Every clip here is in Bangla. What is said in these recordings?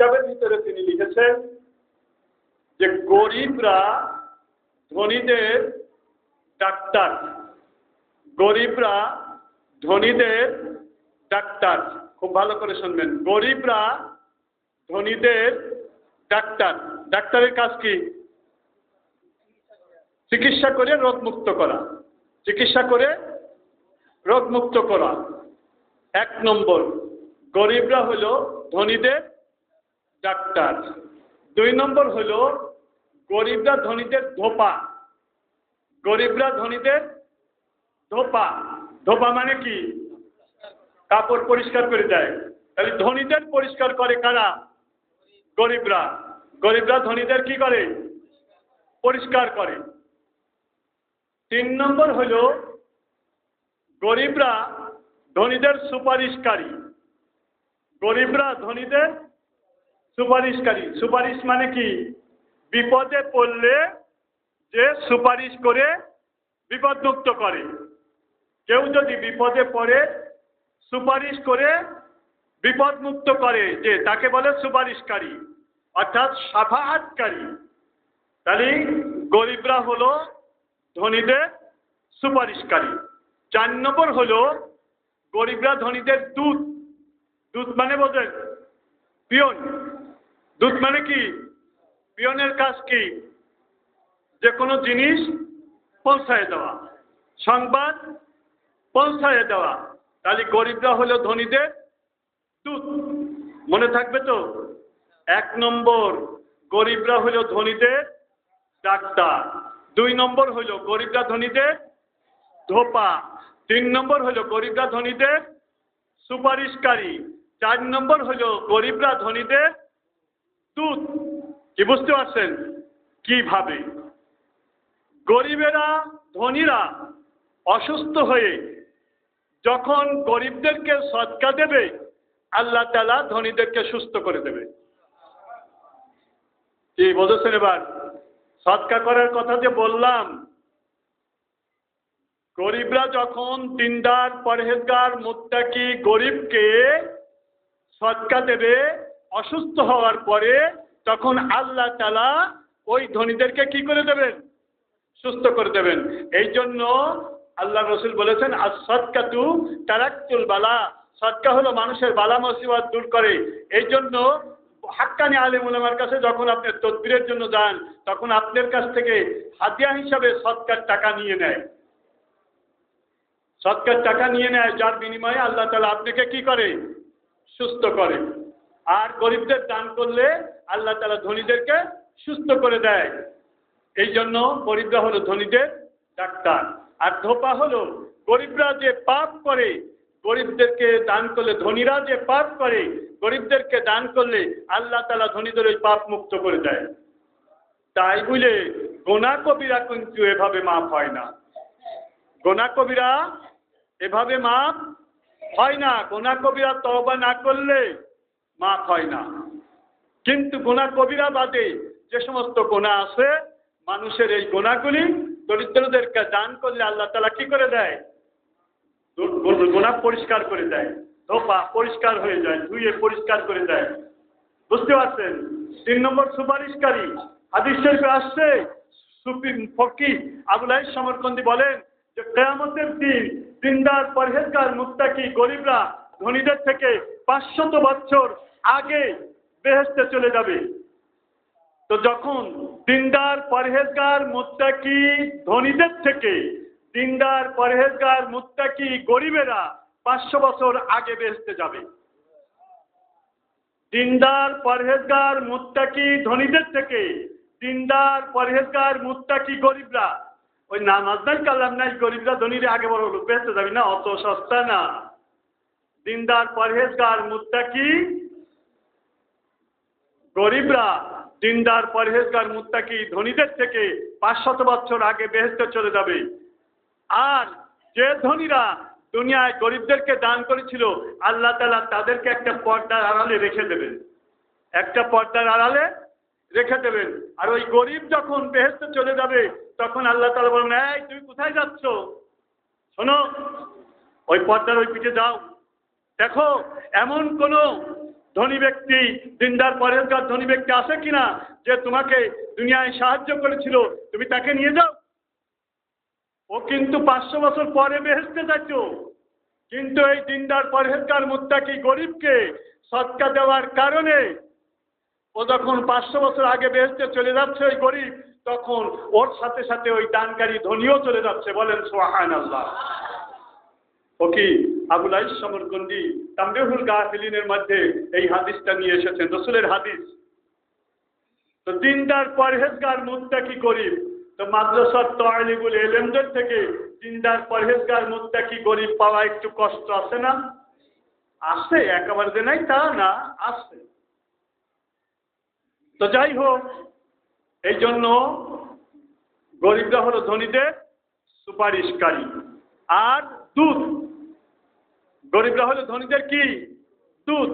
কিতাবের ভিতরে তিনি লিখেছেন যে গরিবরা ধনীদের ডাক্তার। গরিবরা ধনীদের ডাক্তার। খুব ভালো করে শুনবেন। গরিবরা ধনীদের ডাক্তার। ডাক্তারের কাজ কি? চিকিৎসা করে রোগ মুক্ত করা। চিকিৎসা করে রোগ মুক্ত করা। এক নম্বর, গরিবরা হলো ধনীদের ডাক্তার। দুই নম্বর হলো গরিবরা ধনীদের ধোপা। গরিবরা ধনীদের ধোপা। ধোপা মানে কি? কাপড় পরিষ্কার করে দেয়। তাহলে ধনীদের পরিষ্কার করে কারা? গরিবরা। গরিবরা ধনীদের কি করে? পরিষ্কার করে। তিন নম্বর হলো গরিবরা ধনীদের সুপারিশকারী। গরিবরা ধনীদের সুপারিশকারী। সুপারিশ মানে কি? বিপদে পড়লে যে সুপারিশ করে বিপদমুক্ত করে। কেউ যদি বিপদে পড়ে সুপারিশ করে বিপদমুক্ত করে, যে তাকে বলে সুপারিশকারী, অর্থাৎ সাফাহাতকারী, তাহলে গরিবরা হলো ধনীদের সুপারিশকারী। চার নম্বর হলো গরিবরা ধনীদের দুধ দুধ মানে বোঝেন, পিয়ন। দুধ মানে কি? পিয়নের কাজ কি? যে কোনো জিনিস পৌঁছায় দেওয়া। সংবাদ পৌঁছায় দেওয়া। তাহলে গরিবরা হলো ধনীদের দুধ। মনে থাকবে তো? এক নম্বর, গরিবরা হলো ধনীদের ডাক্তার। দুই নম্বর হলো গরিবরা ধনীদের ধোপা। তিন নম্বর হলো গরিবরা ধনীদের সুপারিশকারী। চার নম্বর হলো গরিবরা ধনীদের দুধ কি বুঝতে পারছেন? কীভাবে? গরিবেরা, ধনীরা অসুস্থ হয়ে যখন গরিবদেরকে সৎকা দেবে, আল্লাহ তালা ধনীদেরকে সুস্থ করে দেবে। কি বলেছেন এবার? সৎকা করার কথা যে বললাম, গরিবরা যখন দিনদার, পরহেজগার, মুত্তাকি, গরিবকে সৎকা দেবে অসুস্থ হওয়ার পরে তখন আল্লাহ তালা ওই ধনীদেরকে কি করে দেবেন? সুস্থ করে দেবেন। এই জন্য আল্লাহ রসুল বলেছেন আর সৎকাতু তারাক্তুল বালা। সৎকা হলো মানুষের বালা মুসিবত দূর করে। এই জন্য হাক্কানি আলিম উলামার কাছে যখন আপনি তদবিরের জন্য যান, তখন আপনার কাছ থেকে হাতিয়া হিসাবে সৎকার টাকা নিয়ে নেয়। সৎকার টাকা নিয়ে নেয়, যার বিনিময়ে আল্লাহ তালা আপনাকে কি করে? সুস্থ করে। আর গরিবদের দান করলে আল্লাহ তালা ধনীদেরকে সুস্থ করে দেয়। এই জন্য গরিবরা হলো ধনীদের ডাক্তার। আর ধোপা হলো গরিবরা যে পাপ করে, গরিবদেরকে দান করলে, ধনীরা যে পাপ করে, গরিবদেরকে দান করলে আল্লাহ তালা ধনীদের ওই পাপ মুক্ত করে দেয়। তাই বুঝলে গোনা কবিরা কিন্তু এভাবে মাফ হয় না। গোনা কবিরা এভাবে মাপ হয় না। গোনা কবিরা তবা না করলে মাপ হয় না। কিন্তু গোনা কবিরা বাদে যে সমস্ত গোনা আছে, মানুষের এই গোনাগুলি দরিদ্রদেরকে দান করলে আল্লাহ তালা কি করে দেয়? গোনা পরিষ্কার করে দেয়। ধোপা পরিষ্কার হয়ে যায়, ধুয়ে পরিষ্কার করে দেয়। বুঝতে পারছেন? তিন নম্বর সুপারিশকারী। হাদিস আসছে সুপ্রিম ফকি আবুলাই সমরকন্দি বলেন যে, কেয়ামতের দিন দিনদার পরহেজগার মুত্তাকি গরিবরা ধনীদের থেকে পাঁচশত বছর আগে বেহেস্তে চলে যাবে। তো যখন দিনদার পরহেজগার মুত্তাকি ধনীদের থেকে, দিনদার পরহেজগার মুত্তাকি গরিবেরা পাঁচশো বছর আগে বেহেস্তে যাবে। দিনদার পরহেজগার মুত্তাকি ধনীদের থেকে, দিনদার পরহেজগার মুত্তাকি গরিবরা, ওই নামাজ নাই কালাম নাই, গরিবরা ধনীরে আগে বড় লোক বেহেস্তে যাবি না, অত সস্তা না। দিনদার পরহেজগার মুত্তাকি গরিবরা দিনদার পরহেজগার মুত্তাকি ধনীদের থেকে পাঁচশত বছর আগে বেহেস্তে চলে যাবে। আর যে ধনীরা দুনিয়ায় গরিবদেরকে দান করেছিল, আল্লাহ তালা তাদেরকে একটা পর্দার আড়ালে রেখে দেবেন। একটা পর্দার আড়ালে রেখে দেবেন। আর ওই গরিব যখন বেহেস্তে চলে যাবে, তখন আল্লাহ তালা বলবেন, এই, তুমি কোথায় যাচ্ছ? শোনো, ওই পর্দার ওই পিঠে যাও। দেখো, এমন কোনো ধনী ব্যক্তি, দিনদার পরেজগার ধনী ব্যক্তি আছে কিনা, যে তোমাকে দুনিয়ায় সাহায্য করেছিল, তুমি তাকে নিয়ে যাও। ও কিন্তু পাঁচশো বছর পরে বেহেস্তে যাচ্ছ কিন্তু এই দিনদার পরহেজগার মুত্তাকি গরিবকে সৎকা দেওয়ার কারণে? ও যখন পাঁচশো বছর আগে বেহেস্তে চলে যাচ্ছে ওই গরিব, তখন ওর সাথে সাথে ওই দানকারী ধনীও চলে যাচ্ছে, বলেন সোহান আল্লাহ ও কি আবুল আইস সমরকন্দি তামবেহুল গাফিলিনের মধ্যে এই হাদিসটা নিয়ে এসেছেন, রসুলের হাদিস। তো দিনদার পরহেজগার মুত্তাকি গরিব, তো মাদ্রাসার তয়লিগুল এলেমদের থেকে দিনদার পরহেজগার মুত্তাকি গরিব পাওয়া একটু কষ্ট আছে না? আসে একেবারে যে নাই তা না, আছে। তো যাই হোক, এই জন্য গরিবরা হলো ধনীদের সুপারিশকারী। আর দুধ গরিবরা হলো ধনীদের কি? দুধ।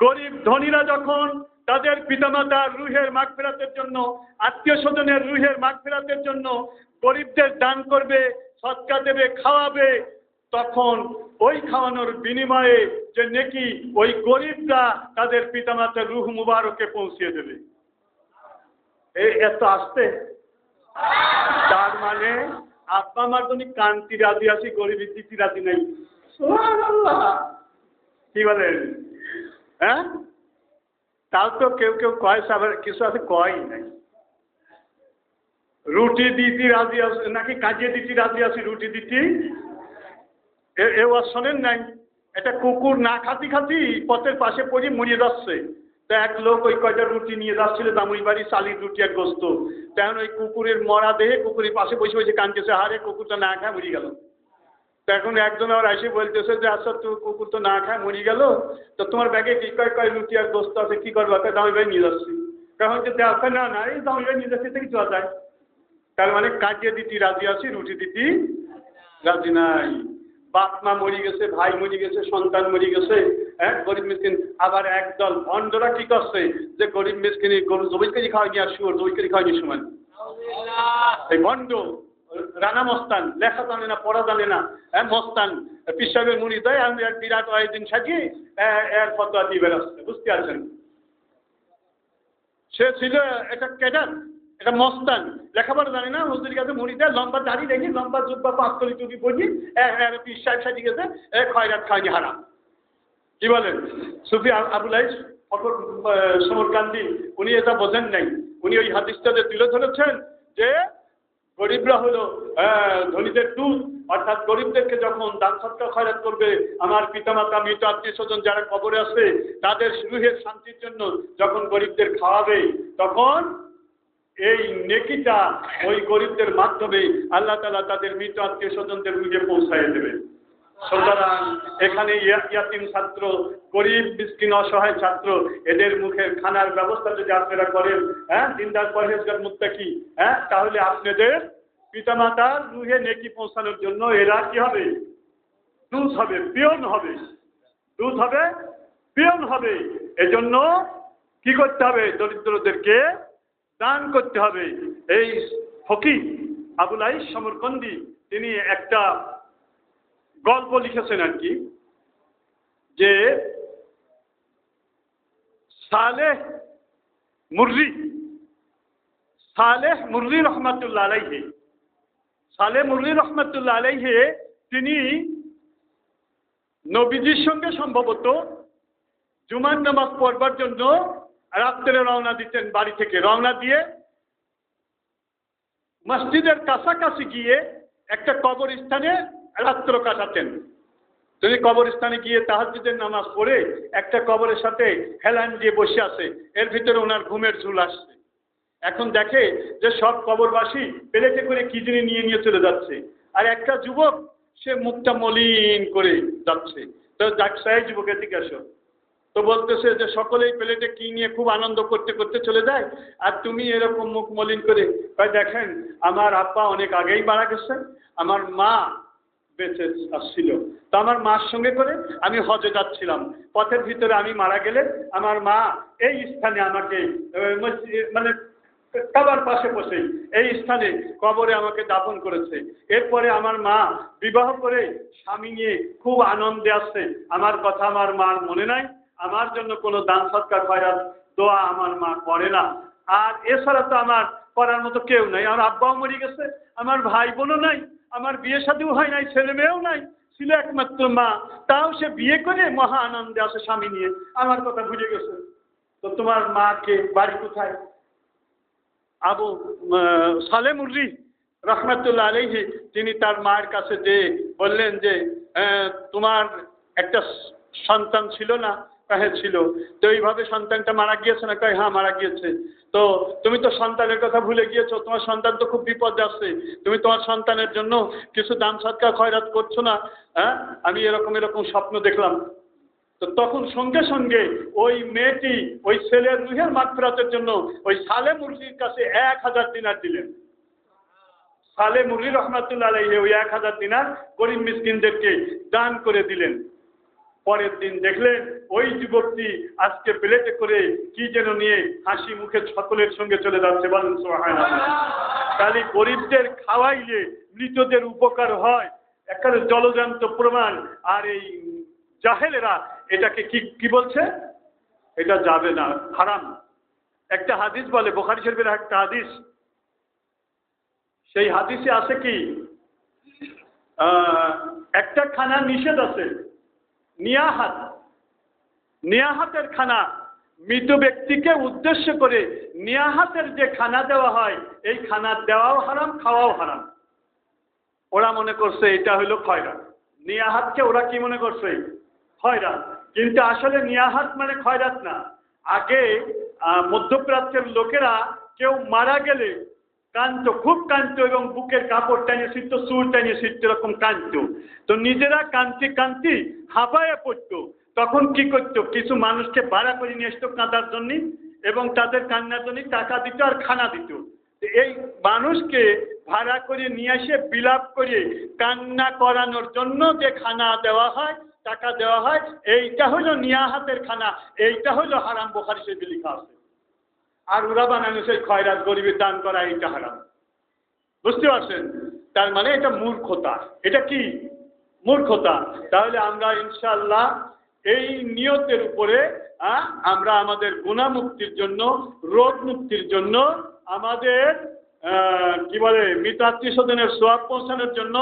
গরিব ধনীরা যখন তাদের পিতামাতার রুহের মাগ ফেরাতের জন্য, আত্মীয় স্বজনের রুহের মাগ ফেরাতের জন্য গরিবদের দান করবে, সৎকা দেবে, খাওয়াবে, তখন ওই খাওয়ানোর বিনিময়ে যে নেকি ওই গরিবরা তাদের পিতামাতার রুহ মুবারকে পৌঁছিয়ে দেবে। এই এত আসতে? তার মানে আব্বা তুমি কান্তি রাজি আছি গরিবের দিতি রাজি নেই। কি বলেন হ্যাঁ? তাও তো কেউ কেউ কয় আবার কিছু আছে কয় নাই। রুটি দিতি রাজি আছে, নাকি কাজিয়ে দিতি রাজি আছি রুটি দিতি? এ- ওয়াজ শোনেন নাই? এটা কুকুর না খাতি খাতি পথের পাশে পড়ে মরিয়ে যাচ্ছে। তো এক লোক ওই কয়টা রুটি নিয়ে যাচ্ছিল দামুই বাড়ি চালির রুটি আর গোস্ত। তেমন ওই কুকুরের মরা দেহে কুকুরের পাশে বসে বসে কাঁদতেছে হারে কুকুরটা না খায় মরি গেল। তো এখন একজন আবার এসে বলতেছে যে আচ্ছা তো কুকুর তো না খায় মরি গেল তো তোমার ব্যাগে কি কয় কয় রুটি আর গোস্ত আছে কি করব? একটা দামি বাড়ি নিয়ে যাচ্ছি। তখন যে দেখা না না এই দামি বাড়ি নিয়ে যাচ্ছি থেকে চলা যায় তার মানে কাটিয়ে দিতি রাজি আছি রুটি দিতি রাজি নাই। বাপ মা মরি গেছে ভাই মরি গেছে সন্তান মরি গেছে হ্যাঁ গরিব মিসকিন। আবার একদল ভণ্ডরা কি করছে যে গরিব মিসকিন গরু চব্বিশ কেজি খাওয়া নিয়ে আর শুয়োর চব্বিশ কেজি খাওয়া নিয়ে সমান এই ভণ্ড। রানা মস্তান, লেখা জানে না, পড়া জানে না। হ্যাঁ মস্তান পিসাবের মুড়ি দেয় আমি এক বিরাট আয়োজন সাজিয়ে এর ফতোয়া দিয়ে বেরোচ্ছে, বুঝতে পারছেন? সে ছিল একটা ক্যাডার, একটা মস্তান। লেখাপড়া জানে না হুজুর কাছে মুড়ি দেয় লম্বা দাড়ি রেখে, লম্বা জুব্বা, পাঁচতলি টুপি পরি পিস সাহেব সাজি গেছে, এ, খয়রাত খাওয়ানি হারাম। কি বলেন? সুফি আ- আবুল আইস ফকর সমরকান্দি, উনি এটা বোঝেন নাই। উনি ওই হাদিসটাতে তুলে ধরেছেন যে গরিবরা হলো আহ, ধনীদের দুধ। অর্থাৎ গরিবদেরকে যখন দান সত্য খয়রাত করবে আমার পিতামাতা মৃত আত্মীয় স্বজন যারা কবরে আছে তাদের রুহের শান্তির জন্য যখন গরিবদের খাওয়াবে তখন এই নেকিটা ওই গরিবদের মাধ্যমে আল্লাহ তালা তাদের মৃত আত্মীয় স্বজনদের রুহে পৌঁছায় দেবে সুতরাং এখানে ইয়া- ইয়াতিম ছাত্র, গরিব, মিসকিন, অসহায় ছাত্র, এদের মুখের খানার ব্যবস্থা যদি আপনারা করেন হ্যাঁ দিনদার পরহেজগার মুত্তাকি হ্যাঁ তাহলে আপনাদের পিতামাতার রুহে নেকি পৌঁছানোর জন্য এরা কি হবে? দূত হবে, পিয়ন হবে। দূত হবে, পিয়ন হবে। এজন্য কি করতে হবে? দরিদ্রদেরকে দান করতে হবে। এই ফকির আবুল আইস সমরকন্দি, তিনি একটা গল্প লিখেছেন আর কি, যে সালেহ মুররি সালেহ মুররি রহমাতুল্লাহ আলাইহে, সালেহ মুররি রহমাতুল্লাহ আলাইহে তিনি নবীজির সঙ্গে সম্ভবত জুমান নামাজ পড়বার জন্য রাত্রে রওনা দিতেন বাড়ি থেকে, রওনা দিয়ে মসজিদের কাছাকাছি গিয়ে একটা কবরস্থানে রাত্র কাটাতেন তিনি কবরস্থানে গিয়ে তাহাজুদের নামাজ পড়ে একটা কবরের সাথে হেলান দিয়ে বসে আছে এর ভিতরে ওনার ঘুমের ঝুল আসছে। এখন দেখে যে সব কবরবাসী পেলেটে করে কি জিনিস নিয়ে নিয়ে চলে যাচ্ছে। আর একটা যুবক, সে মুখটা মলিন করে যাচ্ছে। তো ডাকসাই যুবকের দিকে আসো। তো বলতেছে যে সকলেই প্লেটে কি নিয়ে খুব আনন্দ করতে করতে চলে যায়। আর তুমি এরকম মুখ মলিন করে দেখেন, আমার আব্বা অনেক আগেই মারা গেছে আমার মা বেঁচে আসছিল। তো আমার মার সঙ্গে করে আমি হজে যাচ্ছিলাম। পথের ভিতরে আমি মারা গেলে আমার মা এই স্থানে আমাকে মানে কাবার পাশে বসে এই স্থানে কবরে আমাকে দাফন করেছে। এরপরে আমার মা বিবাহ করে স্বামী নিয়ে খুব আনন্দে আসছে। আমার কথা আমার মার মনে নাই। আমার জন্য কোনো দান সৎকার, খয়রাত, দোয়া আমার মা করে না। আর এছাড়া তো আমার করার মতো কেউ নাই। আমার আব্বাও মরে গেছে। আমার ভাই বোনও নাই। আমার বিয়ে শাদিও হয় নাই ছেলে মেয়েও নাই ছিল একমাত্র মা। তাও সে বিয়ে করে মহা আনন্দে আসে স্বামী নিয়ে। আমার কথা ভুলে গেছে? তো তোমার মাকে বাড়ি কোথায়? আবু আহ, সালেম উর্রি রহমতুল্লাহ আলহি তিনি তার মায়ের কাছে যে বললেন যে তোমার একটা সন্তান ছিল না হ্যাঁ ছিল। তো এইভাবে সন্তানটা মারা গিয়েছে না? কয় হ্যাঁ মারা গিয়েছে। তো তুমি তো সন্তানের কথা ভুলে গিয়েছো, তোমার সন্তান তো খুব বিপদ যাচ্ছে তুমি তোমার সন্তানের জন্য কিছু দান সৎকার খয়রাত করছ না? হ্যাঁ আমি এরকম এরকম স্বপ্ন দেখলাম। তো তখন সঙ্গে সঙ্গে ওই মেয়েটি, ওই ছেলের রুহের মাগফিরাতের জন্য ওই সালে মুরগির কাছে এক হাজার দিনার দিলেন। সালে মুরলি রহমাতুল্লাহ ওই এক হাজার দিনার গরিব মিসকিনদেরকে দান করে দিলেন। পরের দিন দেখলেন ওই যুবকটি আজকে প্লেটে করে কি যেন নিয়ে হাসি মুখে সকলের সঙ্গে চলে যাচ্ছে বলেন খালি গরিবদের খাওয়াইলে মৃতদের উপকার হয় একেবারে জলজান্ত প্রমাণ। আর এই জাহেলেরা এটাকে কি কি বলছে? এটা যাবে না, হারাম। একটা হাদিস বলে, বোখারি শরীফের একটা হাদিস। সেই হাদিসে আছে কি? একটা খানা নিষেধ আছে। নিয়াহাত। নিয়াহাতের খানা মৃত ব্যক্তিকে উদ্দেশ্য করে নিয়াহাতের যে খানা দেওয়া হয়, এই খানা দেওয়াও হারাম, খাওয়াও হারাম। ওরা মনে করছে এটা হইল খয়রাত নিয়াহাতকে ওরা কি মনে করছে? খয়রাত কিন্তু আসলে নিয়াহাত মানে খয়রাত না। আগে মধ্যপ্রাচ্যের লোকেরা কেউ মারা গেলে কান্ত খুব কান্ত এবং বুকের কাপড় টানিয়ে ছিটতো চুল টানিয়ে ছিটতো, এরকম কান্ত তো নিজেরা কান্তি কান্তি হাঁপায়ে পড়তো। তখন কি করতো? কিছু মানুষকে ভাড়া করে নিয়ে আসতো কাঁদার জন্য এবং তাদের কান্নার জন্য টাকা দিত আর খানা দিত। এই মানুষকে ভাড়া করে নিয়ে এসে বিলাপ করে কান্না করানোর জন্য যে খানা দেওয়া হয়, টাকা দেওয়া হয়, এইটা হলো নিয়াহাতের খানা, এইটা হলো হারাম বোখারি সে লেখা আছে। আর ওরা বানানো সেই খয়রাত গরিবের দান করা, এইটা হারাম। বুঝতে পারছেন? তার মানে এটা মূর্খতা। এটা কি? মূর্খতা। তাহলে আমরা ইনশাল্লাহ এই নিয়তের উপরে আমরা আমাদের গুণা মুক্তির জন্য রোগ মুক্তির জন্য, আমাদের কি বলে মৃত আত্মীয় স্বজনের সোয়াব পৌঁছানোর জন্য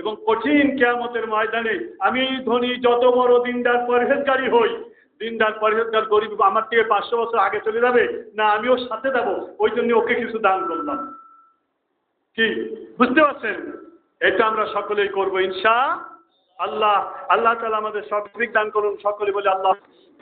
এবং কঠিন কেয়ামতের ময়দানে আমি ধনী, যত বড় দিনদার পরহেজগারী হই দিনদার পরহেজগার গরিব আমার থেকে পাঁচশো বছর আগে চলে যাবে? না আমি ওর সাথে যাব। ওই জন্য ওকে কিছু দান করলাম। কি? বুঝতে পারছেন? এটা আমরা সকলেই করব ইনশা আল্লাহ। আল্লাহ তালা আমাদের সঠিক দান করুন। সকলে বলে আল্লাহ